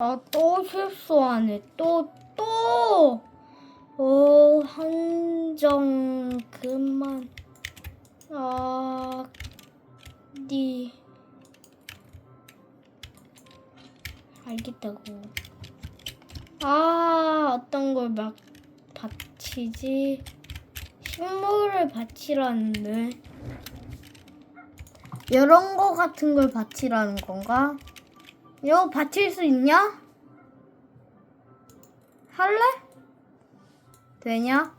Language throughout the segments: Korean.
아, 또 실수하네. 또, 또! 어, 한정, 그만. 아, 니. 알겠다고. 아, 어떤 걸 막 바치지? 식물을 바치라는데. 이런 거 같은 걸 바치라는 건가? 이거 바칠 수 있냐? 할래? 되냐?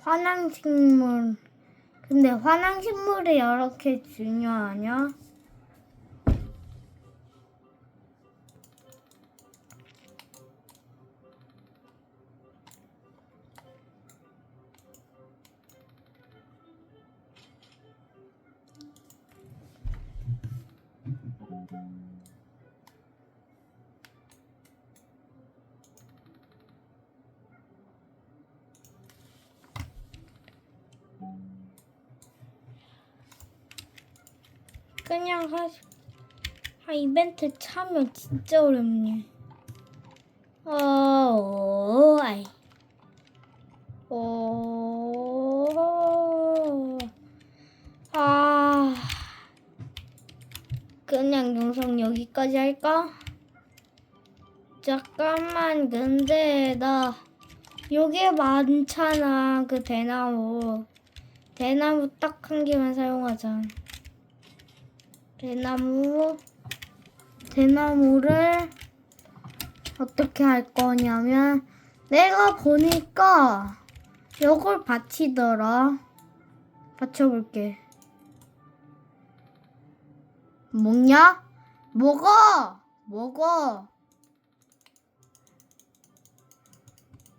화랑식물. 근데 화랑식물이 이렇게 중요하냐? 그냥 하, 아, 이벤트 참여 진짜 어렵네. 영상 여기까지 할까? 잠깐만, 근데 나 요게 많잖아, 그 대나무. 대나무 딱 한 개만 사용하자. 대나무 대나무를 어떻게 할 거냐면 내가 보니까 이걸 받치더라 받쳐볼게 먹냐? 먹어! 먹어!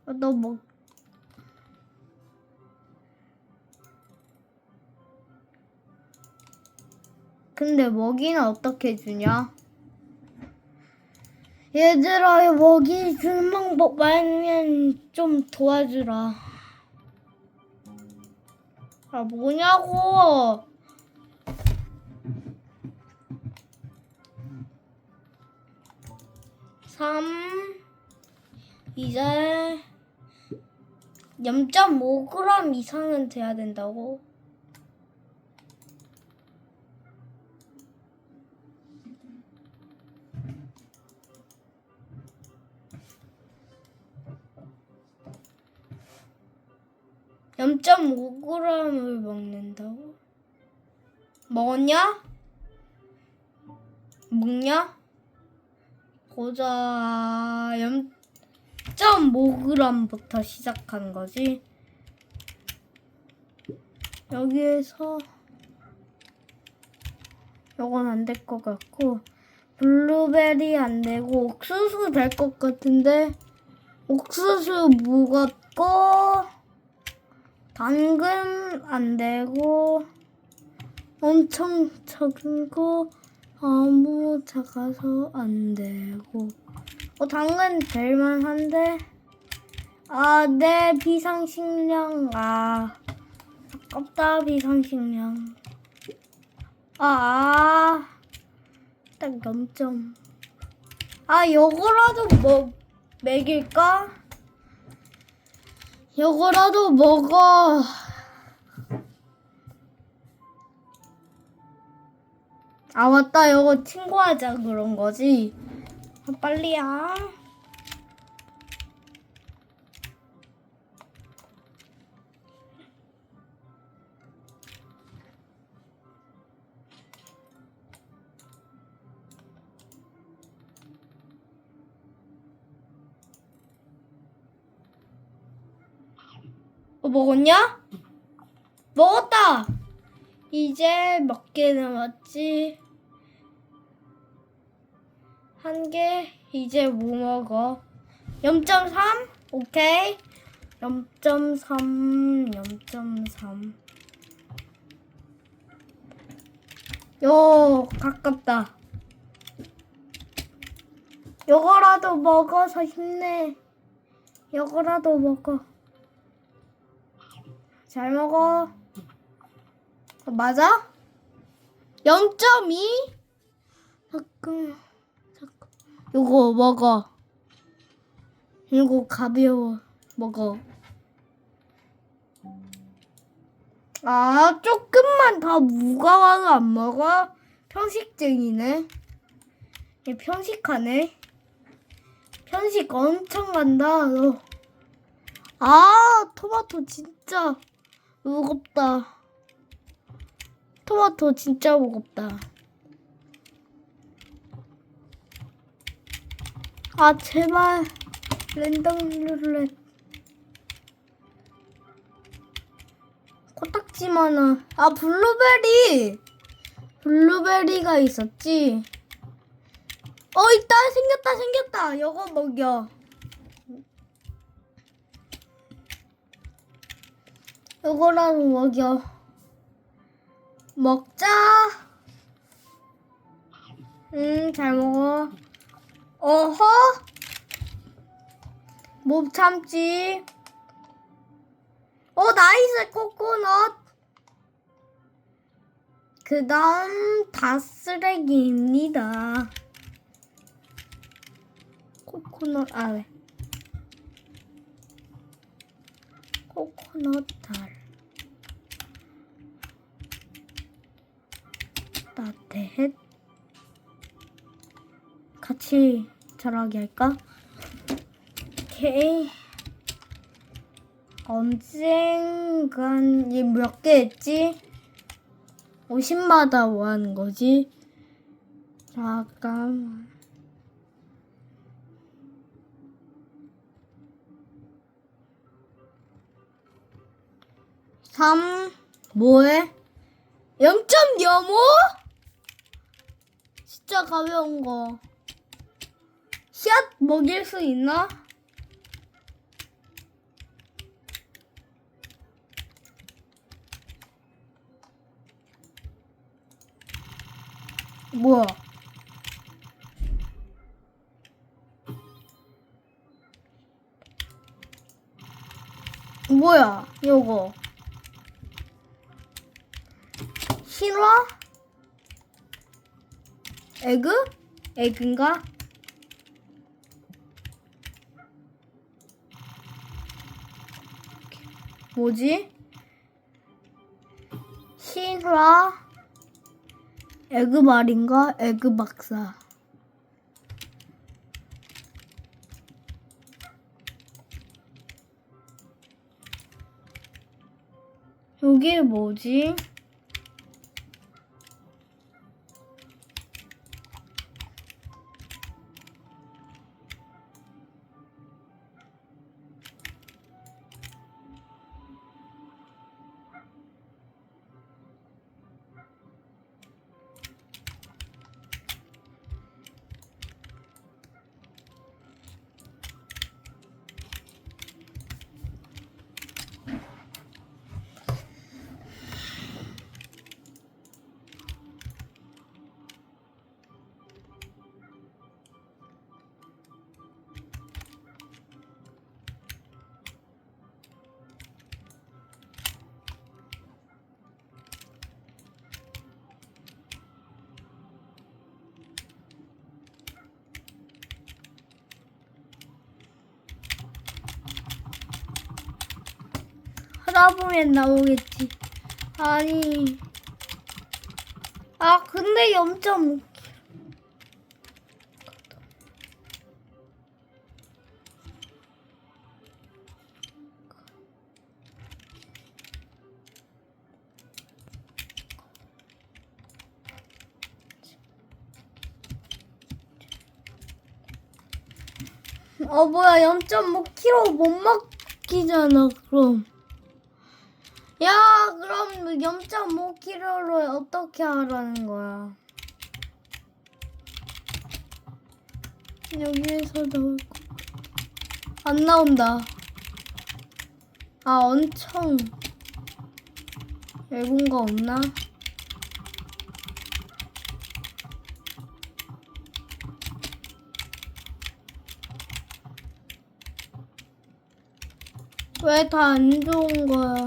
어, 너 먹, 근데 먹이는 어떻게 주냐? 얘들아, 이 먹이 주는 방법 알면 좀 도와주라. 아, 뭐냐고! 삼 이제 0.5g 이상은 돼야 된다고? 영5 g 을 먹는다고? 먹었냐? 먹냐? 보자. 0.5g부터 시작한 거지. 여기에서 이건 안 될 것 같고 블루베리 안 되고 옥수수 될 것 같은데 옥수수 무겁고 당근 안 되고 엄청 작은 거 너무 작아서 안 되고. 어 당근 될만한데? 아네 비상식량. 아 아깝다 비상식량. 아딱 0점. 아 요거라도 뭐 먹일까? 요거라도 먹어. 아 맞다 요거 친구하자 그런 거지. 아, 빨리야. 어, 먹었냐? 먹었다! 이제 몇 개 남았지? 한 개, 이제 뭐 먹어? 0.3? 오케이. 0.3, 0.3. 요, 가깝다. 요거라도 먹어서 힘내. 요거라도 먹어. 잘 먹어. 맞아? 0.2? 잠깐. 이거 먹어. 이거 가벼워. 먹어. 아, 조금만 더 무거워서 안 먹어? 편식증이네. 얘 편식하네. 편식 엄청 간다, 너. 아, 토마토 진짜 무겁다. 토마토 진짜 무겁다. 아, 제발. 랜덤 룰렛. 코딱지 많아. 아, 블루베리! 블루베리가 있었지. 어, 있다! 생겼다, 생겼다! 이거 먹여. 이거라도 먹여. 먹자. 응, 잘 먹어. 어허? 못 참지. 어, 나이스 코코넛. 그 다음 다 쓰레기입니다. 코코넛 아래. 코코넛 달. 따뜻. 같이 자라게 할까? 오케이. 언젠간 얘 몇 개 했지? 50마다 뭐 하는 거지? 잠깐만. 삼 뭐해? 0.05? 진짜 가벼운 거. 샷 먹일 수 있나? 뭐야? 뭐야, 요거. 신화? 에그? 에그인가? 뭐지? 신화? 에그 말인가? 에그 박사. 여기 뭐지? 하다 보면 나오겠지. 아니. 아, 근데 0.5. 어 뭐야 0.5kg 못 먹기잖아 그럼 야 그럼 0.5kg를 어떻게 하라는 거야 여기에서 나올 거. 안 나온다 아 엄청 얇은 거 없나? 왜 다 안 좋은 거야?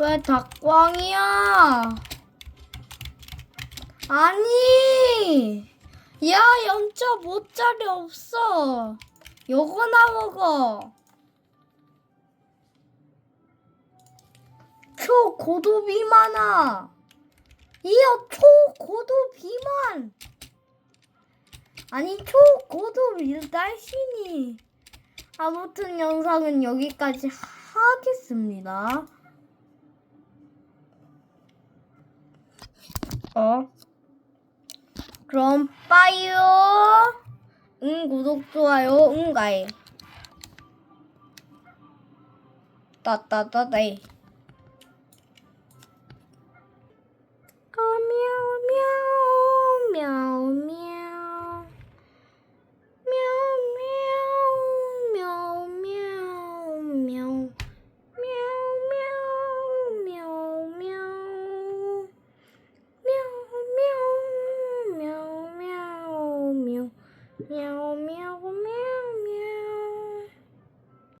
왜 닭광이야? 아니! 야, 연차 모짜리 없어! 요거나 먹어! 초고도 비만아! 이어 초고도 비만! 아니, 초고도 날씬이! 아무튼 영상은 여기까지 하겠습니다. 어? 그럼 빠이요. 응 구독 좋아요 응 가이. 따따따따이. 어, 미야오 미야오 미야오.